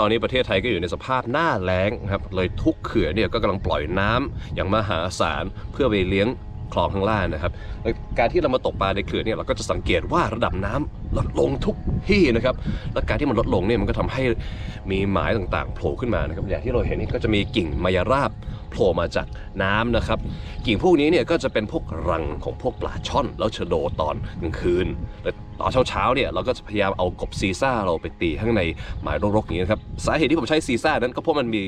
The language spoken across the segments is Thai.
ตอนนี้ประเทศไทยก็อยู่ในสภาพหน้าแล้งครับเลยทุกเขื่อนเนี่ยก็กำลังปล่อยน้ำอย่างมหาศาลเพื่อไปเลี้ยงคลองข้างล่างนะครับ การที่เรามาตกปลาในเขื่อนเนี่ยเราก็จะสังเกตว่าระดับน้ำลดลงทุกที่นะครับ และการที่มันลดลงเนี่ยมันก็ทำให้มีหมายต่างๆโผล่ขึ้นมานะครับอย่างที่เราเห็นนี่ก็จะมีกิ่งมายราบโผล่มาจากน้ำนะครับ กิ่งพวกนี้เนี่ยก็จะเป็นพวกรังของพวกปลาช่อน แล้วชโดตอนกลางคืนแต่ตอนเช้าๆเนี่ยเราก็จะพยายามเอากบซีซ่าเราไปตีข้างในหมายรกๆอย่างนี้นะครับสาเหตุที่ผมใช้ซีซ่านั้นก็เพราะมันมี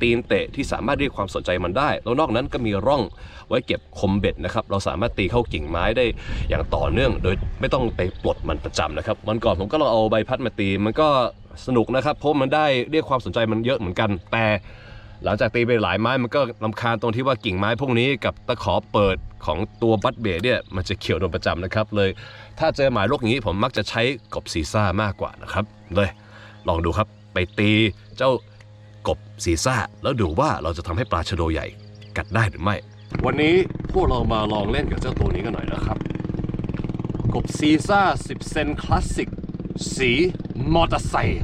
ตีนเตะที่สามารถเรียกความสนใจมันได้ แล้วนอกนั้นก็มีร่องไว้เก็บคมเบ็ดนะครับเราสามารถตีเข้ากิ่งไม้ได้อย่างต่อเนื่อง โดยไม่ต้องไปปลดมันประจำนะครับวันก่อนผมก็ลองเอาใบพัดมาตี มันก็สนุกนะครับเพราะมันได้เรียกความสนใจมันเยอะเหมือนกัน แต่หลังจากตีไปหลายไม้มันก็ลำคาญตรงที่ว่ากิ่งไม้พวกนี้กับตะขอเปิดของตัวบัตเบดเนี่ยมันจะเขียวโดนประจำนะครับเลย ถ้าเจอหมายโรคอย่างนี้ผมมักจะใช้กบซีซ่ามากกว่านะครับเลยลองดูครับไปตีเจ้ากบซีซ่า แล้วดูว่าเราจะทำให้ปลาชะโดใหญ่กัดได้หรือไม่ วันนี้พวกเรามาลองเล่นกับเจ้าตัวนี้กันหน่อยนะครับ กบซีซ่า 10 เซนคลาสสิก สี มอเตอร์ไซค์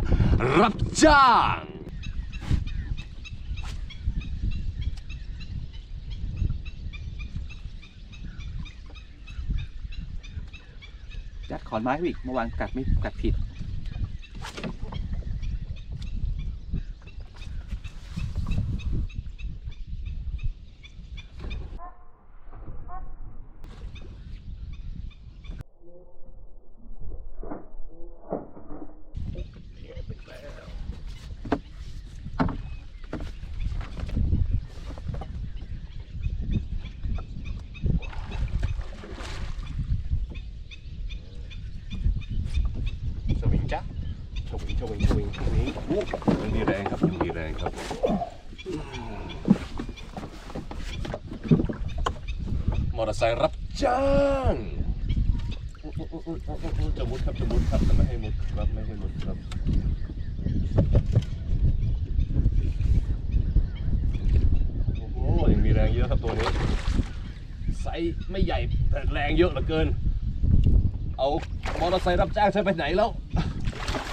รับจ้าง จัดขอนไม้ไว้อีกเมื่อวานกัดไม่กัดผิด สวิงสวิงสวิงสวิงอู้ยังมีแรงครับยังมีแรงครับอืมอเตอร์ไซค์รับจ้างจะมุดครับจะมุดครับแต่ไม่ให้มุดครับไม่ให้มุดครับโอ้โหยังมีแรงเยอะครับตัวนี้ไซส์ไม่ใหญ่แต่แรงเยอะเหลือเกิน เอามอเตอร์ไซค์รับจ้างฉันไปไหนแล้ว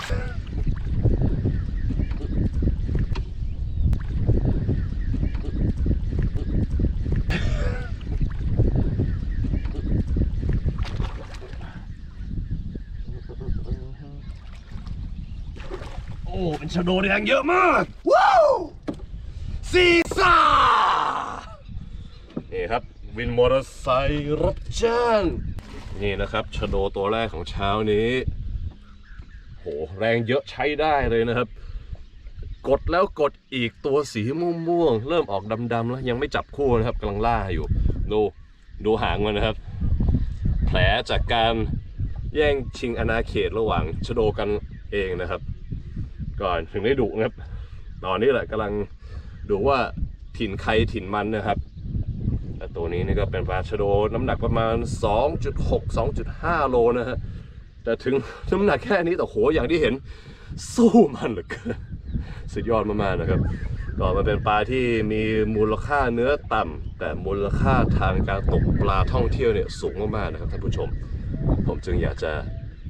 โอ้ เป็นชะโดแดงเยอะมาก ว้าวซีซ่า นี่ครับ วินมอเตอร์ไซค์รับจ้าง นี่นะครับชะโดตัวแรกของเช้านี้ แรงเยอะใช้ได้เลยนะครับ กดแล้วกดอีกตัวสีม่วงๆเริ่มออกดำๆแล้วยังไม่จับคู่นะครับกำลังล่าอยู่ ดูดูหางมันนะครับ แผลจากการแย่งชิงอาณาเขตระหว่างชโดกันเองนะครับ ก่อนถึงได้ดุนะครับ ตอนนี้แหละกำลังดูว่าถิ่นใครถิ่นมันนะครับแต่ตัวนี้นี่ก็เป็นปลาชโดน้ำหนักประมาณ 2.6 2.5 โลนะฮะ แต่ถึงน้ำหนักแค่นี้แต่โหอย่างที่เห็น สู้มันเหลือเกินสุดยอดมากๆนะครับก็มันเป็นปลาที่มีมูลค่าเนื้อต่ำแต่มูลค่าทางการตกปลาท่องเที่ยวเนี่ยสูงมากๆนะครับท่านผู้ชม ผมจึงอยากจะ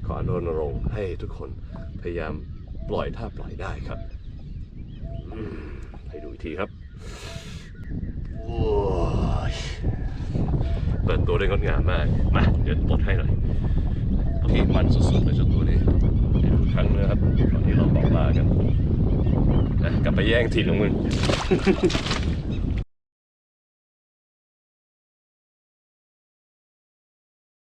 ขอรณรงค์ให้ทุกคนพยายามปล่อยถ้าปล่อยได้ครับให้ดูอีกทีครับโอ้ยเปิดตัวได้งดงามมากมาเดี๋ยวปลดให้หน่อย ที่มันสุดๆเลยเจ้าตัวนี้ครั้งนะครับตอนที่เราบอกลากันนะกลับไปแย่งถิ่นของมึง